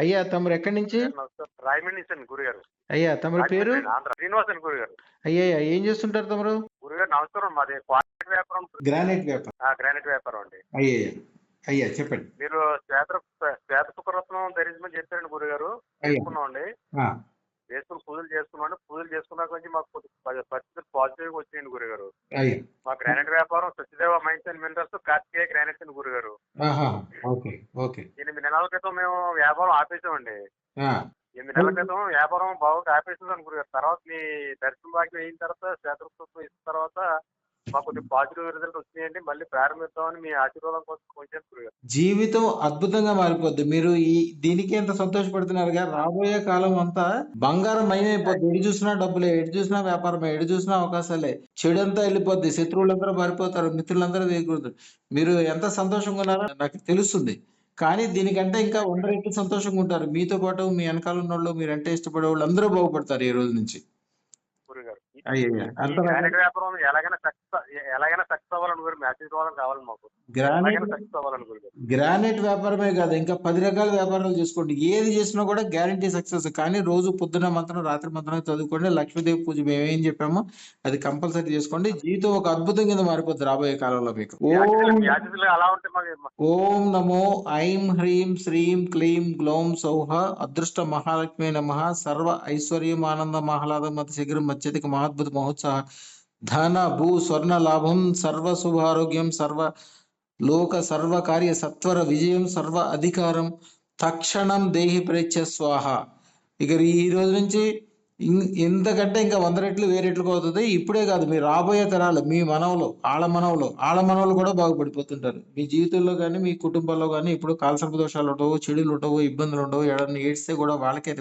అయ్యా తమరు ఎక్కడి నుంచి? అండి గురుగారు. అయ్యా తమరి పేరు? రాజమండ్రి, ఆంధ్ర శ్రీనివాస్ అండి గురుగారు. అయ్యా ఏం చేస్తుంటారు తమరు గురుగారు నమస్కారం మాది క్వాలిటీ వ్యాపారం. గ్రానైట్ వ్యాపారం. గ్రానైట్ వ్యాపారం అండి. అయ్యా అయ్యా చెప్పండి. మీరు శ్వేత శ్వేత సుఖరత్నం ధరించమని చెప్పారండి గురుగారు. అయ్యా. చేసుకున్నామండి వేసుకుని పూజలు చేసుకున్నామండి పూజలు చేసుకున్నాక నుంచి మాకు పరిస్థితులు పాజిటివ్ వచ్చాయండి గురుగారు. అయ్యా. మా గ్రానైట్ వ్యాపారం Satyadeva mines and minerals Karthikeya granite అండి గురుగారు. ఎనిమిది నెలల క్రితం మేము వ్యాపారం ఆపేసామండి. ఎనిమిది నెలల క్రితం వ్యాపారం బాగా ఆపేసాం గురుగారు. తర్వాత మీ దర్శనం భాగ్యం అయిన తర్వాత శ్వేతరూపం ఇచ్చిన తర్వాత మాకు కొన్ని పాజిటివ్ రిజల్ట్ వచ్చినాయండి. మళ్ళీ ప్రారంభిద్దామని మీ ఆశీర్వాదం కోసం కొంచెం జీవితం అద్భుతంగా మారిపోద్ది. మీరు ఈ దీనికి ఎంత సంతోషపడుతున్నారుగా రాబోయే కాలం అంతా బంగారం మయమైపోద్ది ఎటు చూసినా డబ్బులే ఎటు చూసినా వ్యాపారమే ఎటు చూసినా అవకాశాలే. చెడు అంతా వెళ్ళిపోద్ది. శత్రువులందరూ మారిపోతారు మిత్రులందరూ దిగుతారు మీరు ఎంత సంతోషంగా ఉన్నారో నాకు తెలుస్తుంది. కానీ దీనికంటే ఇంకా వంద రెట్లు సంతోషంగా ఉంటారు. మీతో పాటు మీ వెనకాల ఉన్న వాళ్ళు మీరంటే ఇష్టపడే వాళ్ళు అందరూ బాగుపడతారు ఈ రోజు నుంచి గురుగారు ఈ- అయ్యయ్య ఈ అంత గ్రానైట్ వ్యాపారం ఎలాగైనా సక్సెస్ ఎలాగైనా సక్సెస్ కావాలి మాకు. గ్రానైట్ సక్సెస్ గ్రానైట్ వ్యాపారమే కాదు ఇంకా పది రకాల వ్యాపారాలు చేసుకోండి. ఏది చేసినా కూడా గ్యారంటీ సక్సెస్ కానీ రోజు పొద్దున మంత్రం రాత్రి మంత్రం చదువుకోండి. లక్ష్మీదేవి పూజ మేము ఏం చెప్పామో అది కంపల్సరీ చేసుకోండి. జీవితం ఒక అద్భుతం కింద మారిపోద్ది రాబోయే కాలంలో మీకు. ఓం నమో ఐం హ్రీం శ్రీం క్లీం గ్లౌం సౌహ అదృష్ట మహాలక్ష్మి నమ సర్వ ఐశ్వర్యం ఆనంద మహ్లాద మత శిఖరం అత్యధిక మహాద్భుత మహోత్సవ ధన భూ స్వర్ణ లాభం సర్వ శుభారోగ్యం సర్వ లోక సర్వ కార్య సత్వర విజయం సర్వ అధికారం. తక్షణం దేహి ప్రేచ్ఛ స్వాహ. ఇక ఈ రోజు నుంచి ఇం- ఇంతకంటే ఇంకా వంద రెట్లు వేరే అవుతుంది ఇప్పుడే కాదు మీ రాబోయే తరాలు మీ మనవులు ఆళ్ళ మనవులు ఆళ్ళ మనవలు కూడా బాగుపడిపోతుంటారు. మీ జీవితంలో కానీ మీ కుటుంబంలో కానీ ఇప్పుడు కాలసర్ప దోషాలు ఉండవు చెడులు ఉండవు ఇబ్బందులు ఉండవు ఎవరైనా ఏడిస్తే కూడా వాళ్ళకే